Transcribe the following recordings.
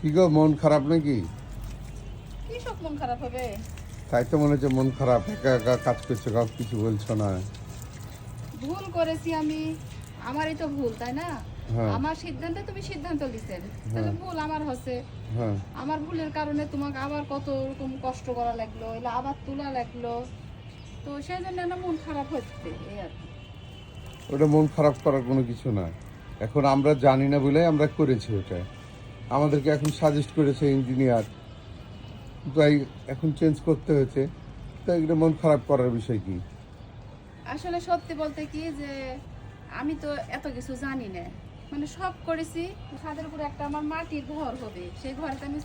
কি গো মন খারাপ নাকি? কি সব মন খারাপ হবে? তাই তো মনে হচ্ছে মন খারাপ একা একা কাজ করছ কাউ কিছু বলছো না। ভুল করেছি আমি। আমারই তো ভুল তাই না? হ্যাঁ। আমার সিদ্ধান্তে তুমি সিদ্ধান্ত দিছেন তাহলে ভুল আমার হচ্ছে। হ্যাঁ। আমার ভুলের কারণে তোমাকে আবার কত রকম কষ্ট করা লাগল এলা আবার তোলা লাগল। তো সেই জন্য না মন খারাপ হচ্ছে এই আর কি। ওটা মন খারাপ করার কোনো কিছু না এখন আমরা জানি না বলে আমরা করেছি ওটা। আমাদেরকে এখন সাজেস্ট করেছে ইঞ্জিনিয়ার তাই এখন চেঞ্জ করতে হয়েছে। তাই এটা মন খারাপ করার বিষয় কি? আসলে সত্যি বলতে কি যে, আমি তো এত কিছু জানি না। মানে সব করেছি, ছাদের উপরে একটা আমার মাটির ঘর হবে। সেই ঘরটা আমি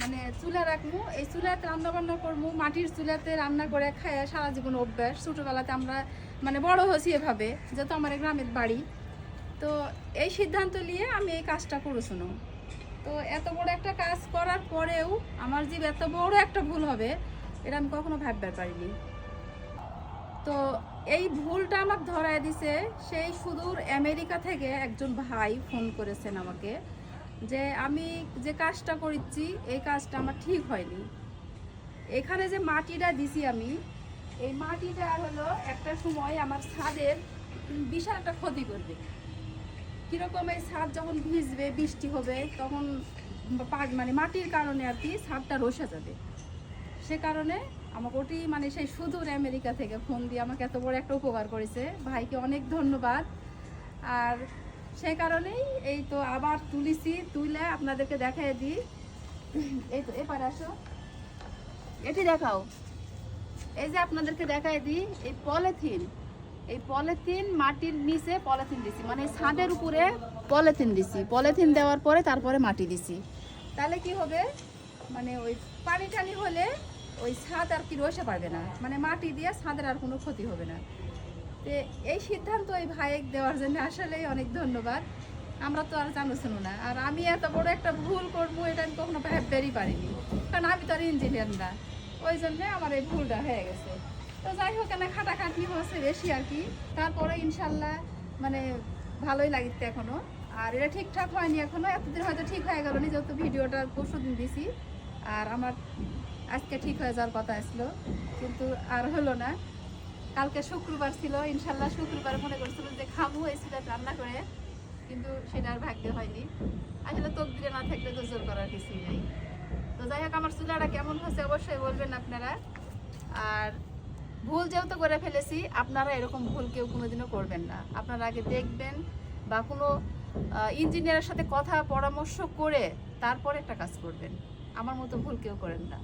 মানে চুলা রাখব। এই চুলাতে রান্না বান্না করব। মাটির চুলাতে রান্না করে খায় সারা জীবন অভ্যাস। ছোটোবেলাতে আমরা মানে বড় হয়েছি এভাবে, যেহেতু আমার গ্রামের বাড়ি। তো এই সিদ্ধান্ত নিয়ে আমি এই কাজটা করেছিল তো এত বড় একটা কাজ করার পরেও আমার যে এত বড় একটা ভুল হবে, এটা আমি কখনো ভাববার পারিনি। তো এই ভুলটা আমার ধরায় দিছে, সেই সুদূর আমেরিকা থেকে একজন ভাই ফোন করেছেন আমাকে যে, আমি যে কাজটা করেছি, এই কাজটা আমার ঠিক হয়নি। এখানে যে মাটিটা দিছি আমি, এই মাটিটা হলো একটা সময় আমার ছাদের বিশাল একটা ক্ষতি করবে কীরকম এই ছাদ যখন ভিজবে, বৃষ্টি হবে, তখন মানে মাটির কারণে আর কি ছাদটা রসে যাবে। সে কারণে আমাকে ওটি মানে সেই সুদূর আমেরিকা থেকে ফোন দিয়ে আমাকে এত বড় একটা উপকার করেছে। ভাইকে অনেক ধন্যবাদ। আর সে কারণেই এই তো আবার তুলিছি, তুলে আপনাদেরকে দেখাই দিই। এই তো এবার আসো। এটি দেখাও। এই যে আপনাদেরকে দেখাই দিই, এই পলিথিন। এই পলিথিন মাটির নিচে পলিথিন দিছি। মানে ছাদের উপরে পলিথিন দিছি। পলিথিন দেওয়ার পরে তারপরে মাটি দিছি। তাহলে কি হবে? মানে ওই পানি টানি হলে ওই ছাদ আর কি রসে পারবে না। মানে মাটি দিয়ে ছাদের আর কোনো ক্ষতি হবে না। তো এই সিদ্ধান্ত এই ভাইয়েক দেওয়ার জন্য আসলেই অনেক ধন্যবাদ। আমরা তো আর জানো শুনো না। আর আমি এত বড় একটা ভুল করব, এটা আমি কখনো ভাবতেই পারিনি। কারণ আমি তো আর ইঞ্জিনিয়ার না। ওই জন্য আমার এই ভুলটা হয়ে গেছে। তো যাই হোক না খাটাখাটনি হচ্ছে বেশি আর কি। তারপরে ইনশাল্লাহ মানে ভালোই লাগিচ্ছে এখনও। আর এটা ঠিকঠাক হয়নি এখনও, এতদিন হয়তো ঠিক হয়ে গেল নি, যেহেতু ভিডিওটা পরশু দিন দিছি। আর আমার আজকে ঠিক হয়ে যাওয়ার কথা আসলো কিন্তু আর হলো না। কালকে শুক্রবার ছিল, ইনশাল্লাহ শুক্রবার মনে করছিল যে খাব এই সিলেট রান্না করে, কিন্তু সেটা আর ভাগ্যে হয়নি। আসলে তকদিরে না থাকলে তো জোর করার কিছুই নেই। তো যাই হোক, আমার চুলাটা কেমন হচ্ছে অবশ্যই বলবেন আপনারা। আর ভুল যেহেতু করে ফেলেছি, আপনারা এরকম ভুল কেউ কোনোদিনও করবেন না। আপনারা আগে দেখবেন বা কোনো ইঞ্জিনিয়ারের সাথে কথা, পরামর্শ করে তারপরে একটা কাজ করবেন। আমার মতো ভুল কেউ করেন না।